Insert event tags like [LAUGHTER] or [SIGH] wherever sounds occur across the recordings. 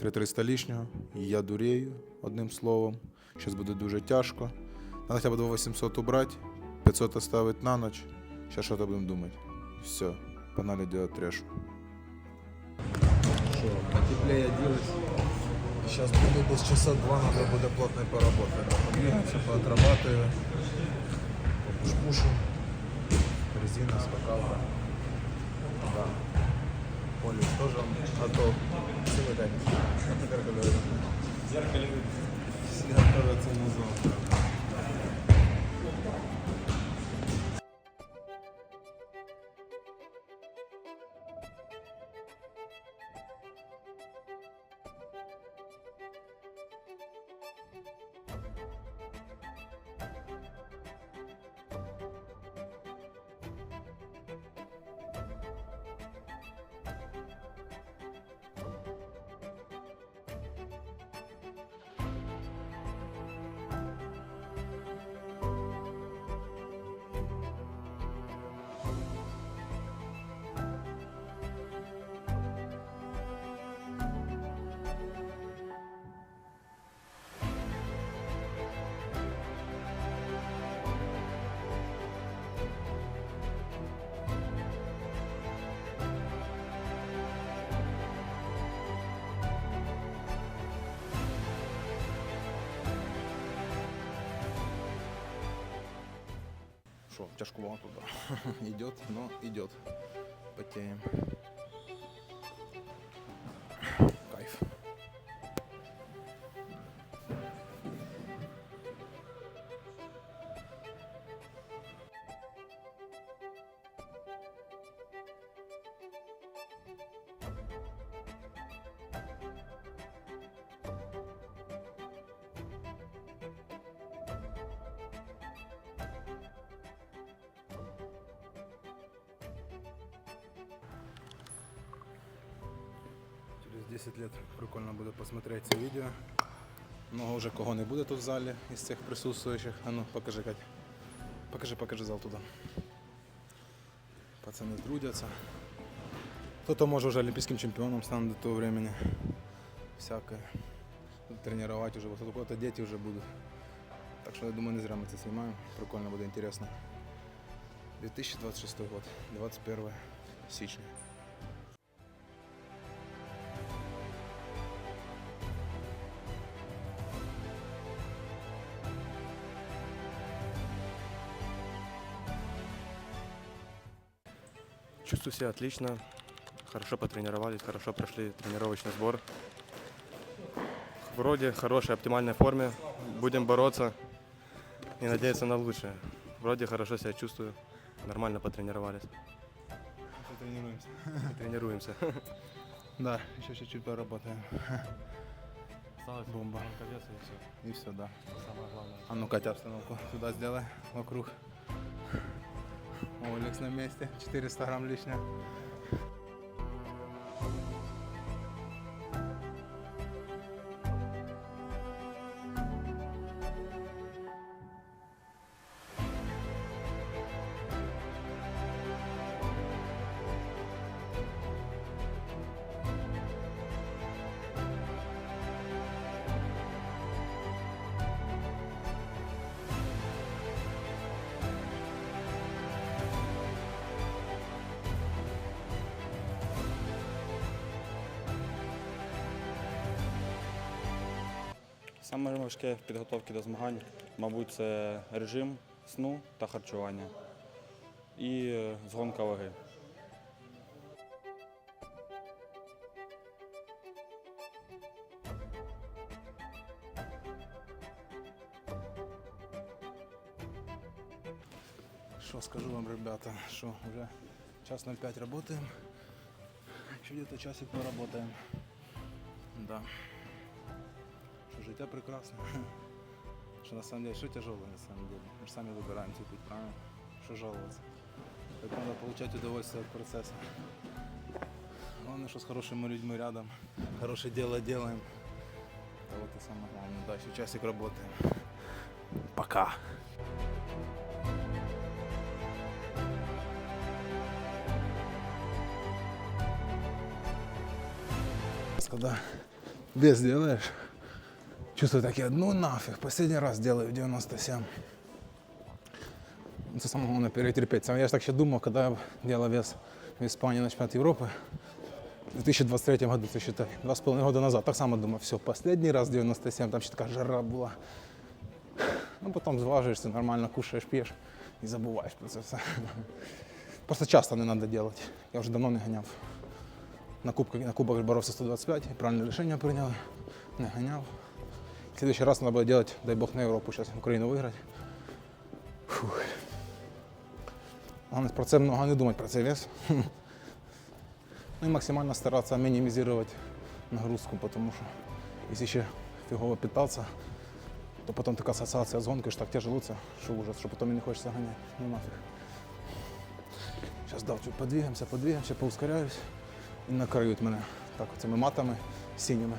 3300 лишнього. І я дурею, одним словом. Зараз буде дуже тяжко. Надо хоча б 2800 убрати, 500 оставить на ночь. Сейчас что-то будем думать. Все, погнали делать трэш. Что, потеплее оделась. Сейчас буду без часа два, надо будет плотно поработать. Двигаемся, поотрабатываем. Пуш-пушим. Резина, скакалка. Да. Полис тоже готов. Так. Зеркало. Зеркало. Все кажется на завтра. Что, тяжковато, да. [LAUGHS] идет, но идет. Потеем. Буде посмотреть це відео. Много вже кого не буде тут в залі із цих присутствуючих. А ну, покажи, Кать. Покажи, покажи зал туди. Пацани трудяться. Кто-то може вже олімпійським чемпіоном стане до того времени. Всяке. Тренувати вже, у кого-то дети вже будуть. Так що я думаю, не зря ми це знімаємо. Прикольно буде інтересно. 2026 год, 21 січня. Чувствую себя отлично. Хорошо потренировались, хорошо прошли тренировочный сбор. Вроде хорошей, оптимальной форме. Будем бороться и надеяться на лучшее. Вроде хорошо себя чувствую. Нормально потренировались. Тренируемся. Тренируемся. [LAUGHS] Да, еще чуть-чуть поработаем. Осталось Бомба. и все. И все, да. Самое главное. А ну, Катя, обстановку сюда сделай, вокруг. Олекс на месте, 400 грамм лишнего. Важке в підготовці до змагань, мабуть, це режим сну та харчування і е, згонка ваги. Что скажу вам, ребята, что уже час 05 работаем. Еще где-то часик поработаем. Да. Життя прекрасно. [LAUGHS] Что на самом деле, что тяжелое на самом деле. Мы же сами выбираем свой путь, правильно? Что жаловаться. Так надо получать удовольствие от процесса. Главное, что с хорошими людьми рядом. Хорошее дело делаем. Это вот и самое главное. Да, еще часик работаем. Пока. Когда вес делаешь, чувствую такие, ну нафиг, последний раз делаю в 97. Це саме головне перетерпеть. Це Я ж так ще думав, коли я делал вес в Іспанії на чемпіонаті Європи. В 2023 году, це считай, два з половиною года назад. Так само думав, все, последний раз 97, там ще така жара була. Ну, потім зважуєшся, нормально кушаєш, п'єш і забуваєш про це все. Просто часто не треба робити. Я вже давно не ганяв. На кубках, на кубках боровся 125, і правильне рішення прийняли, не ганяв. В следующий раз треба буде робити, дай Бог, на Європу, зараз Україну виграти. Фух. Головне про це много не думати, про цей вес. [LAUGHS] Ну і максимально старатися мінімізувати нагрузку, тому що якщо ще фігово питатися, то потім така ассоциация з гонкою, що так тяжело, це, що ужас, що потім і не хочеться ганяти. Ну нафіг. Зараз дав чуть подвигаємося, подвигаємося, поускоряюсь і накриють мене так цими матами синіми.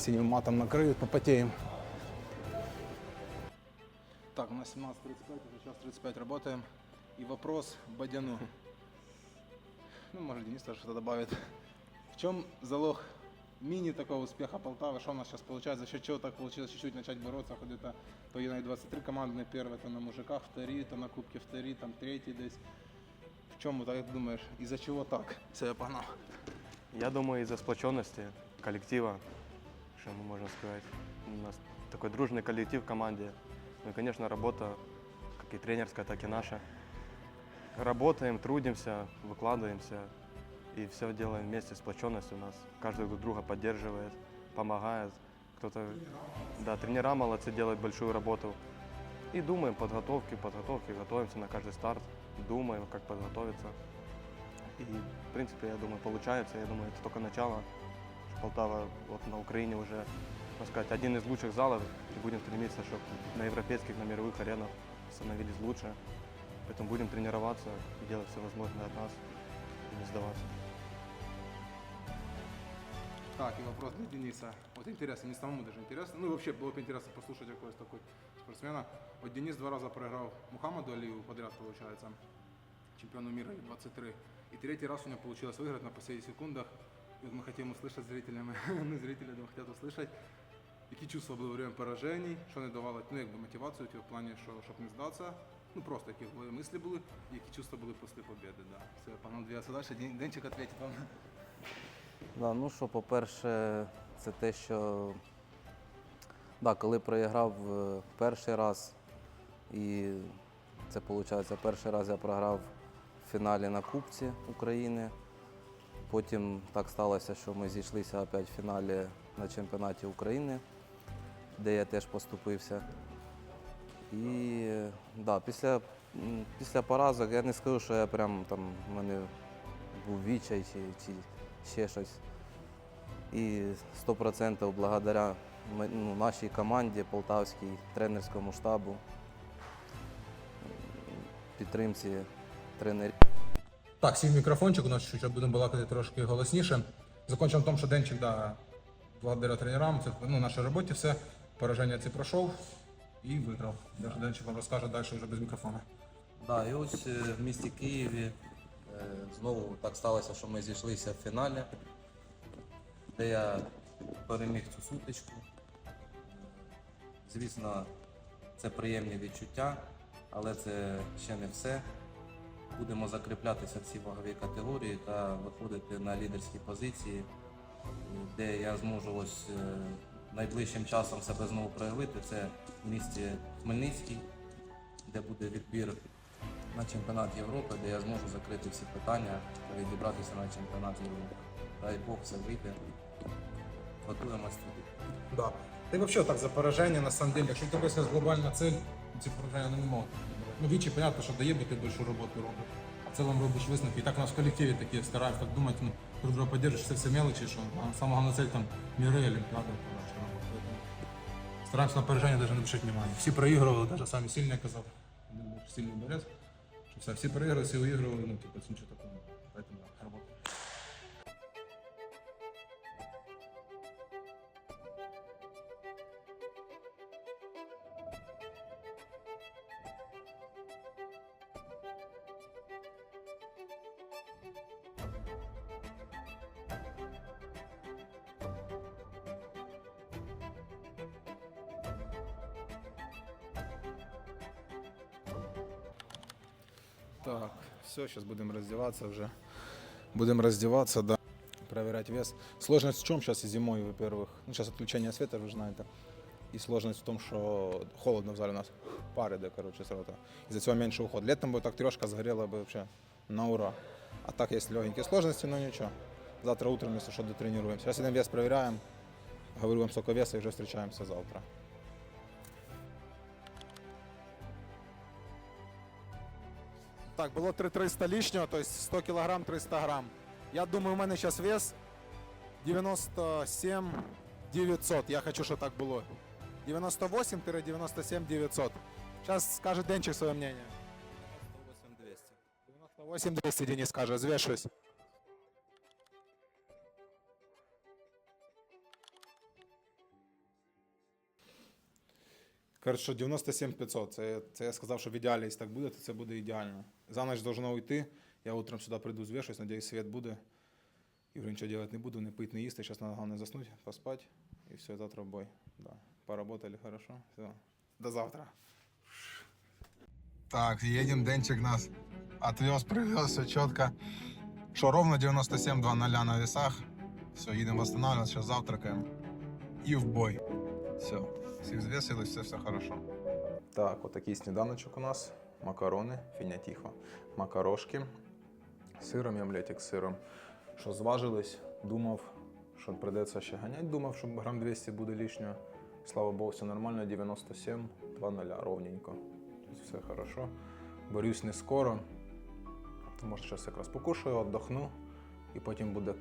Синим матом накриють, попотеем. Так, у нас 17.35, уже час 35 работаем. И вопрос Бадяну. Ну, может, Денис тоже что-то добавит. В чем залог мини такого успеха Полтавы? Что у нас сейчас получается? За счет чего так получилось чуть-чуть начать бороться? Хоть это то Юнай 23 командные первые, то на мужиках вторые, то на Кубке вторые, там третий десь. В чем, так ты думаешь, из-за чего так? Все, я погнал. Я думаю, из-за сплоченности коллектива, что мы можем сказать. У нас такой дружный коллектив в команде. Ну и, конечно, работа, как и тренерская, так и наша. Работаем, трудимся, выкладываемся и все делаем вместе, сплоченность у нас. Каждый друг друга поддерживает, помогает. Кто-то, да, тренера молодцы, делают большую работу. И думаем подготовки, подготовки, готовимся на каждый старт, думаем, как подготовиться. И, в принципе, я думаю, получается. Я думаю, это только начало. Полтава вот на Украине уже, можно сказать, один из лучших залов. И будем стремиться, чтобы на европейских, на мировых аренах становились лучше. Поэтому будем тренироваться и делать все возможное от нас и не сдаваться. Так, и вопрос для Дениса. Вот интересно, не самому даже интересно. Ну, и вообще было бы интересно послушать какой-то такой спортсмена. Вот Денис два раза проиграл Мухаммаду Алиеву подряд, получается, чемпиону мира 23. И третий раз у него получилось выиграть на последних секундах. И вот мы хотим услышать зрителями, [LAUGHS] ну, зрители думаю, хотят услышать, які чувства були во время поражений, що не давало ну, якби, мотивацію в плані, що, щоб не здатися. Ну просто які були мислі були, і які чувства були після победи. Да. Все, погнал двигатися далі. Ден- Денчик відповідь вам. Да, ну що, по-перше, це те, що да, коли проіграв е, перший раз, і це виходить, перший раз я програв в фіналі на Кубці України. Потім так сталося, що ми зійшлися опять в фіналі на чемпіонаті України, де я теж поступився. І да, після, після поразок я не скажу, що я прям там в мене був відчай чи, чи ще щось. І 100% благодаря ну, нашій команді, полтавській тренерському штабу, підтримці тренерів. Так, сів мікрофончик, у нас чуть будемо балакати трошки голосніше. Закончимо в тому, що Денчик, да, благодаря тренерам, це ну, нашій роботі все. Пораження це пройшов і виграв. Даже Денчик вам розкаже далі вже без мікрофона. Да, і ось е, в місті Києві е, знову так сталося, що ми зійшлися в фіналі, де я переміг цю сутичку. Звісно, це приємні відчуття, але це ще не все. Будемо закріплятися в цій ваговій категорії та виходити на лідерські позиції, де я зможу ось е, найближчим часом себе знову проявити. Це в місті Хмельницький, де буде відбір на чемпіонат Європи, де я зможу закрити всі питання та відібратися на чемпіонат Європи. Дай Бог все вийде. Готуємось туди. Да. Й взагалі так за пораження, на самом деле, тебе є глобальна цель, ці пораження не можуть. Ну, вічі, понятно, що дає, бо ти більшу роботу робиш. В цілому робиш висновки. І так у нас в колективі такі стараємось так думати, ну, друг друга підтримуєш, це все мелочі, що а головна цель там міри, олімпіади, наша робота. Стараємося на пораження навіть не обращати внимання. Всі проігрували, навіть самі сильні казав, сильний борець, що все, всі проігрували, всі виігрували, ну, типу, це нічого такого. сейчас будем раздеваться уже. Будем раздеваться, да. Проверять вес. Сложность в чем сейчас зимой, во-первых? Ну, сейчас отключение света, вы же знаете. И сложность в том, что холодно в зале у нас. Пары, да, короче, с рота. Из-за цього меньше уход. Летом бы так трешка сгорела бы вообще на ура. А так есть легенькие сложности, но ничего. Завтра утром, если что, дотренируемся. Сейчас идем вес проверяем. Говорю вам сколько веса и уже встречаемся завтра. Так, було 3300 лишнього, тобто 100 кг 300 грам. Я думаю, у мене зараз вес 97 900. Я хочу, щоб так було. 98-97 900. Зараз скаже Денчик своє мнение. 98 200 Денис скажет, звешусь. Коротше, 97 500. Це, це я сказав, що в ідеалі, якщо так буде, то це буде ідеально. За ніч должно уйти. Я утром сюди прийду, звішусь, надіюсь, світ буде. І вже нічого робити не буду, не пити, не їсти. Зараз треба головне заснути, поспати. І все, завтра в бой. Да. Поработали хорошо. Все. До завтра. Так, едем, Денчик нас отвез, привез, все четко. Что, ровно 97-2-0 на весах. Все, едем восстанавливаться, сейчас завтракаем. И в бой. Все, всі взвесились, все, все хорошо. Так, от такий сніданочок у нас. Макарони, фіня тихо. Макарошки. Сиром і з сиром. Що зважились, думав, що прийдеться ще ганяти. Думав, що грам 200 буде лишнього. Слава Богу, все нормально, 97, 2-0, ровненько. Все хорошо. Борюсь не скоро. Може, зараз якраз покушаю, віддохну. І потім буде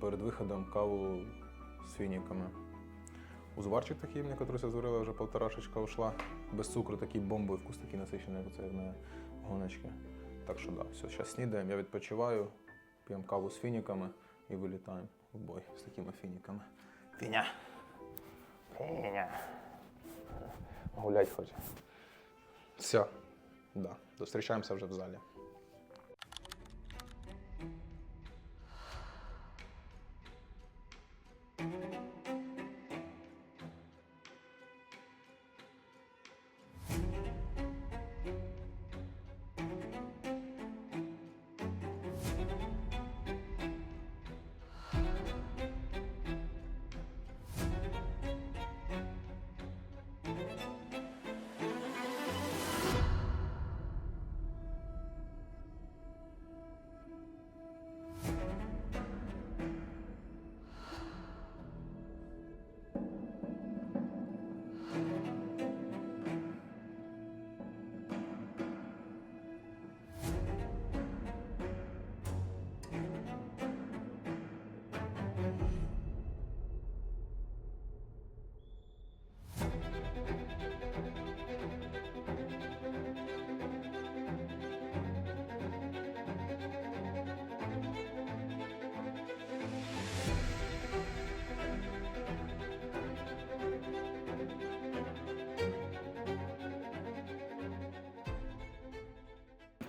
перед виходом каву з фініками. Узварчик такий, мені, який зварила, вже полторашечка ушла. Без цукру такий бомбовий вкус, такий насичений, як це як на гоночки. Так що да, все, зараз снідаємо, я відпочиваю, п'ємо каву з фініками і вилітаємо в бой з такими фініками. Фіня. Фіня. Гулять хоче. Все. Да. Зустрічаємося вже в залі.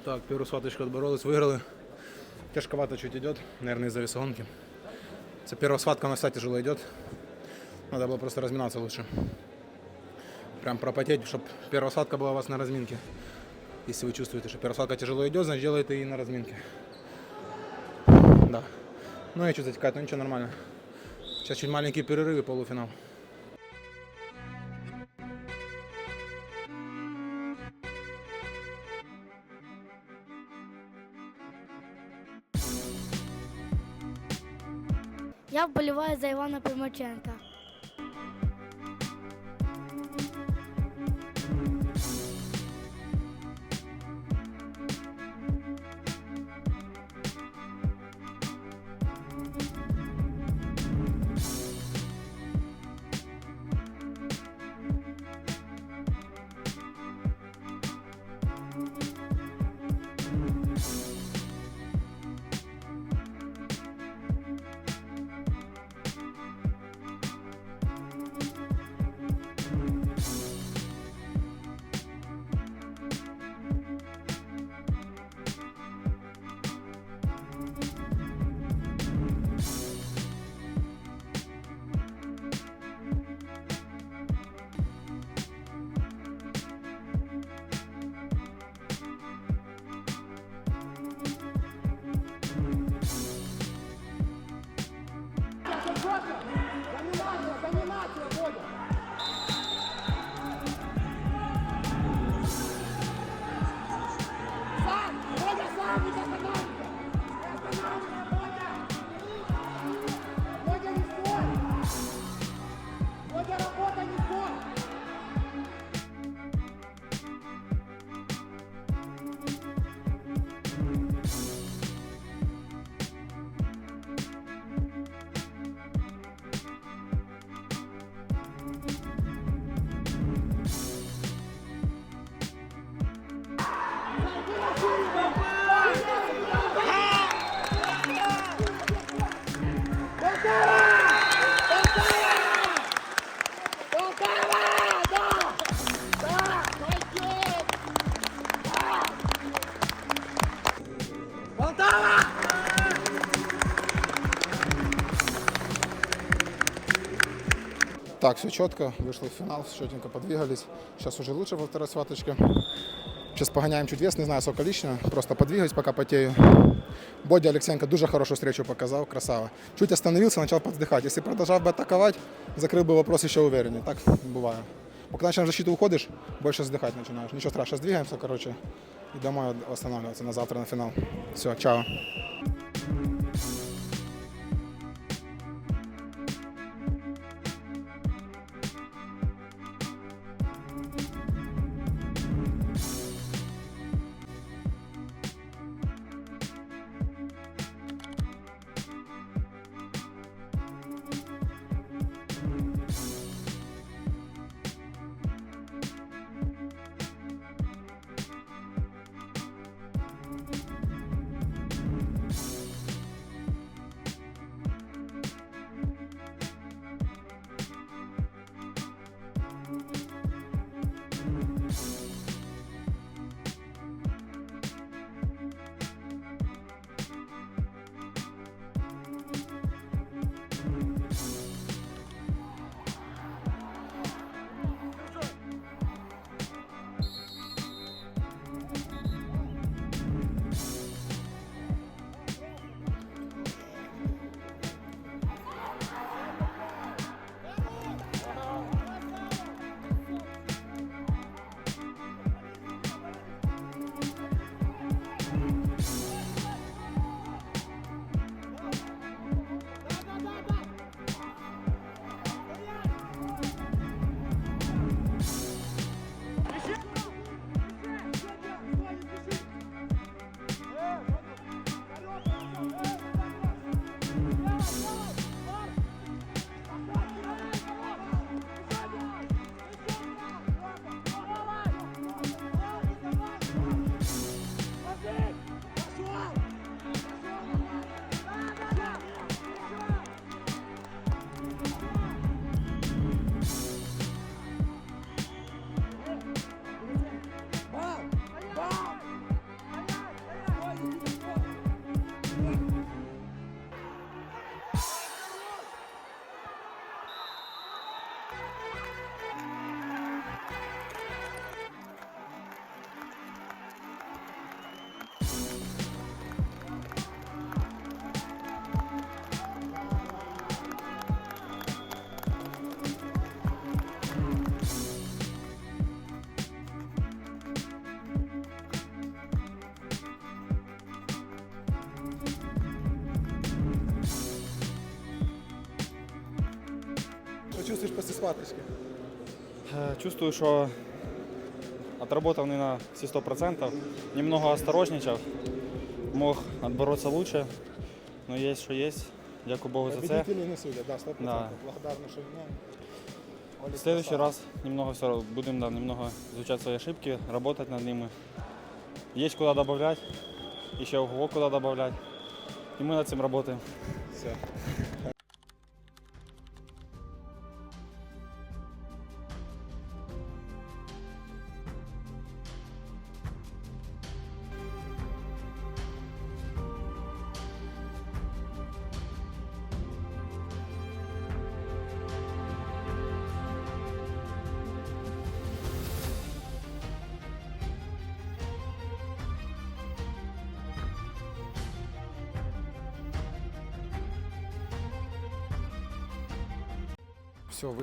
Так, первую схваточку отборолись, выиграли. Тяжковато чуть идет, наверное, из-за весогонки. Это первая схватка, она, кстати, тяжело идет. Надо было просто разминаться лучше. Прям пропотеть, чтобы первая схватка была у вас на разминке. Если вы чувствуете, что первая схватка тяжело идет, значит делайте и на разминке. Да. Ну и что затекает, ну ничего, нормально. Сейчас чуть маленький перерыв и полуфинал. Я вболіваю за Івана Примаченка. Так, все четко, вышли в финал, четенько подвигались. Сейчас уже лучше во второй схваточке. Сейчас погоняем чуть вес, не знаю, сколько лично, просто подвигаюсь, пока потею. Бодя Алексеенко дуже хорошую встречу показал, красава. Чуть остановился, начал подздыхать. Если продолжал бы атаковать, закрыл бы вопрос еще увереннее. Так бывает. Пока начинаешь в защиту уходишь, больше вздыхать начинаешь. Ничего страшного, сейчас двигаемся, короче, и домой восстанавливаться на завтра на финал. Все, чао. Чувствую, что отработал не на все сто процентов. Немного осторожничал. Мог отбороться лучше. Но есть, что есть. Дякую Богу за це. Победители не судят, да, 100%. Да. Благодарны, что меня. В следующий раз немного все будем да, немного изучать свои ошибки, работать над ними. Есть куда добавлять, еще ого куда добавлять. И мы над этим работаем. Все.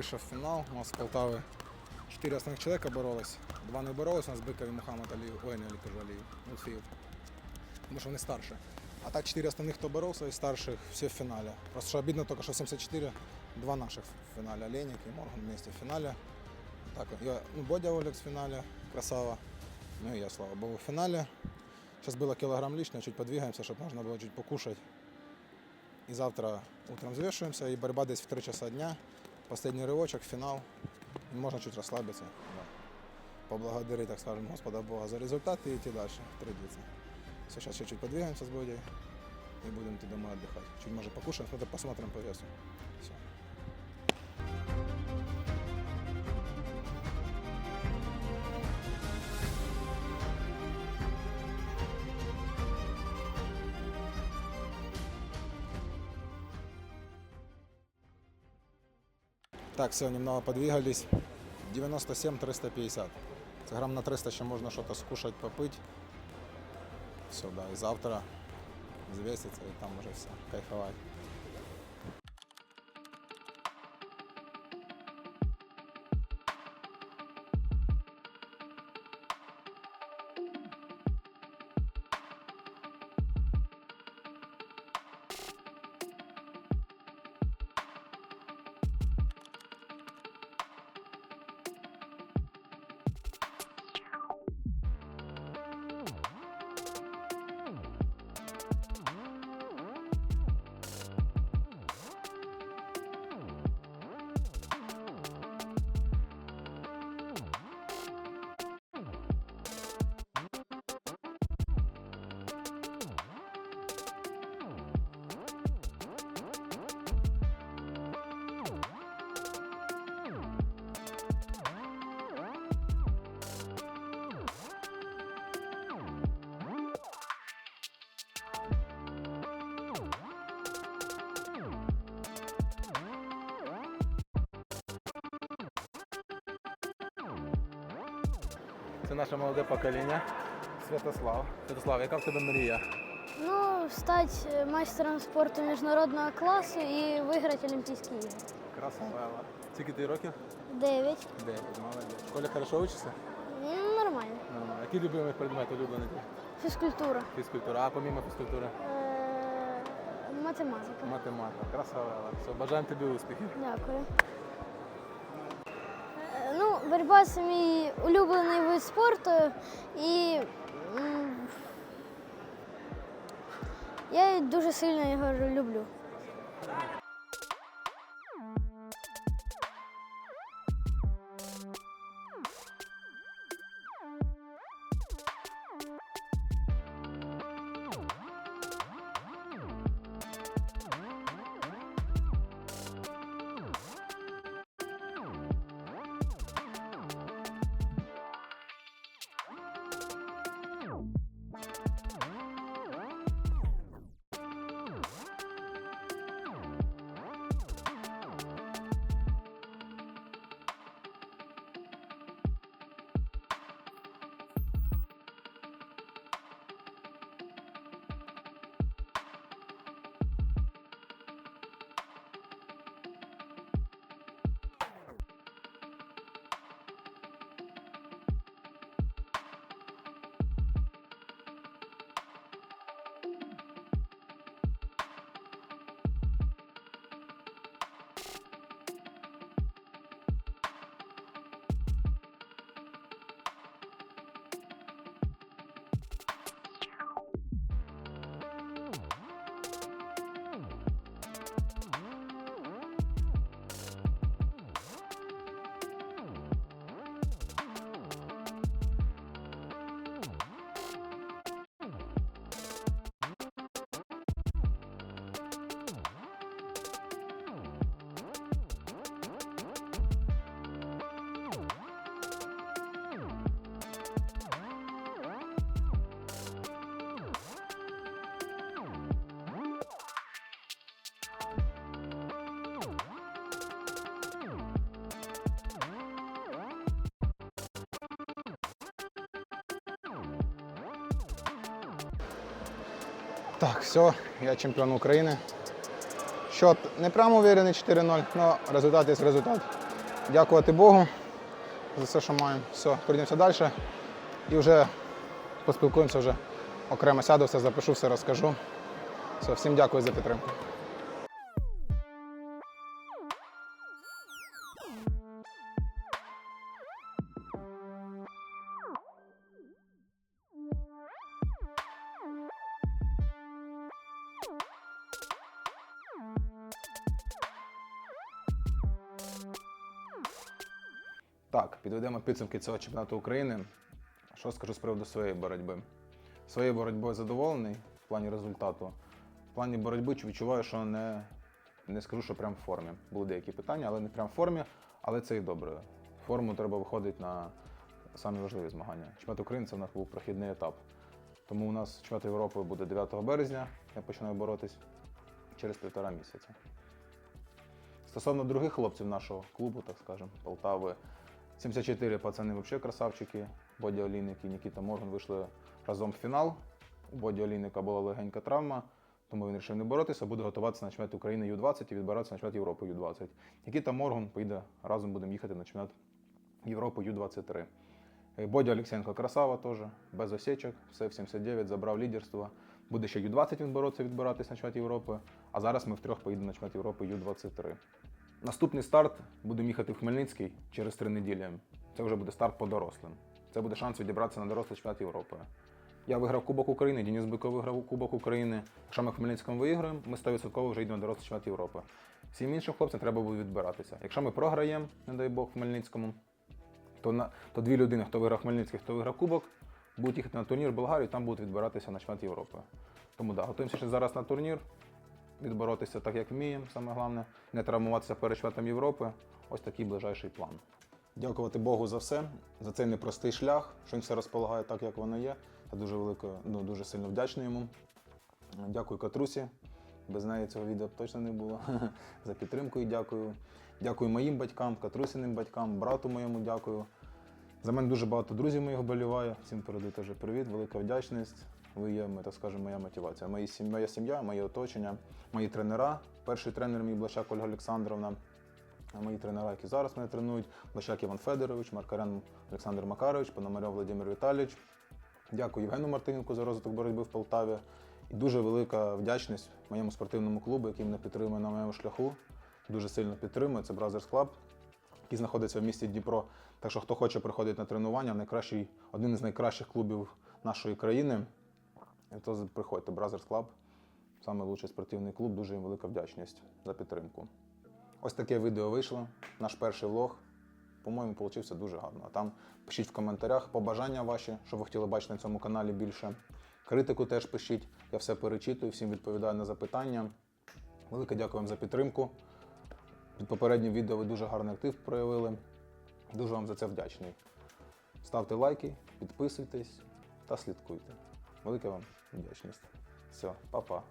Все, вышел в финал. У нас с Полтавы четыре основных человека боролось. Два не боролись, у нас Быков и Мухаммад Алиев. Ой, не кажу Алиев. Мутфиев. Потому что они старше. А так четыре основных, кто боролся из старших, все в финале. Просто что обидно только, что 74, два наших в финале. Олейник и Морган вместе в финале. Так, я, ну, Бодя Олекс в финале, красава. Ну и я, слава богу, в финале. Сейчас было килограмм лишнее, чуть подвигаемся, чтобы можно было чуть покушать. И завтра утром взвешиваемся, и борьба здесь в 3 часа дня. Последний рывочек, финал. Можно чуть расслабиться. Да. Поблагодарить, так скажем, Господа Бога за результат и идти дальше, традиция. Все, сейчас чуть-чуть подвигаемся с Бодей и будем идти домой отдыхать. Чуть может покушаем, смотрим, посмотрим по весу. Все. Так, все, немного подвигались. 97-350. Це грам на 300 ще можна щось скушать, попити. Все, да, і завтра взвеситься і там уже все, кайфувати. Це наше молоде покоління. Святослав. Святослав, яка в тебе мрія? Ну, стати е, майстером спорту міжнародного класу і виграти Олімпійські ігри. Красава. Скільки ти років? Дев'ять. Дев'ять, молодець. В школі хорошо вчишся? Ну, нормально. Нормально. Які любимі предмети улюблені? Фізкультура. Фізкультура, а помімо фізкультури? Е, математика. Математика. Красава. Все, бажаємо тобі успіхів. Дякую. Боротьба це мій улюблений вид спорту і я дуже сильно його люблю. Так, все, я чемпіон України. Що, не прямо уверений 4-0, але результат є результат. Дякувати Богу за все, що маємо. Все, пройдемося далі. І вже поспілкуємося вже окремо сяду, все запишу, все розкажу. Все, всім дякую за підтримку. Підведемо підсумки цього чемпіонату України. Що скажу з приводу своєї боротьби? Своєю боротьбою задоволений в плані результату. В плані боротьби відчуваю, що не, не скажу, що прям в формі. Були деякі питання, але не прям в формі, але це і добре. Форму треба виходити на самі важливі змагання. Чемпіонат України це у нас був прохідний етап. Тому у нас чемпіонат Європи буде 9 березня. Я починаю боротись через півтора місяця. Стосовно других хлопців нашого клубу, так скажемо, Полтави, 74 пацани взагалі красавчики. Бодя Олійник і Нікіта Морган вийшли разом в фінал. У Боді Олійника була легенька травма, тому він вирішив не боротися, буде готуватися на чемпіонат України Ю-20 і відбиратися на чемпіонат Європи Ю-20. Нікіта Морган поїде разом будемо їхати на чемпіонат Європи Ю-23. Е, Бодя Олексєнко красава теж, без осечок, все в 79, забрав лідерство. Буде ще Ю-20 він боротися, відбиратися на чемпіонат Європи. А зараз ми втрьох поїдемо на чемпіонат Європи Ю-23. Наступний старт будемо їхати в Хмельницький через три неділі. Це вже буде старт по дорослим. Це буде шанс відібратися на дорослий чемпіонат Європи. Я виграв Кубок України, Денис Биков виграв Кубок України. Якщо ми в Хмельницькому виграємо, ми 100% вже йдемо на дорослий чемпіонат Європи. Всім іншим хлопцям треба буде відбиратися. Якщо ми програємо, не дай Бог, в Хмельницькому, то, на, то дві людини, хто виграв Хмельницький, хто виграв Кубок, будуть їхати на турнір в Болгарію, там будуть відбиратися на чемпіонат Європи. Тому да, готуємося ще зараз на турнір, відборотися так, як вміємо, саме головне, не травмуватися перед чемпіонатом Європи. Ось такий ближайший план. Дякувати Богу за все, за цей непростий шлях, що він все розполагає так, як воно є. Я дуже велико, ну дуже сильно вдячний йому. Дякую Катрусі. Без неї цього відео б точно не було. [LAUGHS] За підтримку і дякую. Дякую моїм батькам, Катрусіним батькам, брату моєму дякую. За мене дуже багато друзів моїх боліває. Всім передаю теж привіт, велика вдячність. Ви є, ми, так скажемо, моя мотивація. Мої сім- Моя сім'я, моє оточення, мої тренера. Перший тренер мій Блащак Ольга Олександровна. Мої тренера, які зараз мене тренують, Блащак Іван Федорович, Маркарян Олександр Макарович, Пономарьов Володимир Віталійович. Дякую Євгену Мартиненку за розвиток боротьби в Полтаві. І дуже велика вдячність моєму спортивному клубу, який мене підтримує на моєму шляху. Дуже сильно підтримує. Це Brothers Club, який знаходиться в місті Дніпро. Так що, хто хоче приходити на тренування, найкращий, один із найкращих клубів нашої країни, то приходьте, Brothers Club, найкращий спортивний клуб. Дуже їм велика вдячність за підтримку. Ось таке відео вийшло. Наш перший влог. По-моєму, вийшло дуже гарно. А там пишіть в коментарях побажання ваші, що ви хотіли бачити на цьому каналі більше. Критику теж пишіть. Я все перечитую, всім відповідаю на запитання. Велике дякую вам за підтримку. Під попереднім відео ви дуже гарний актив проявили. Дуже вам за це вдячний. Ставте лайки, підписуйтесь та слідкуйте. Велика вам вдячність. Все, па-па.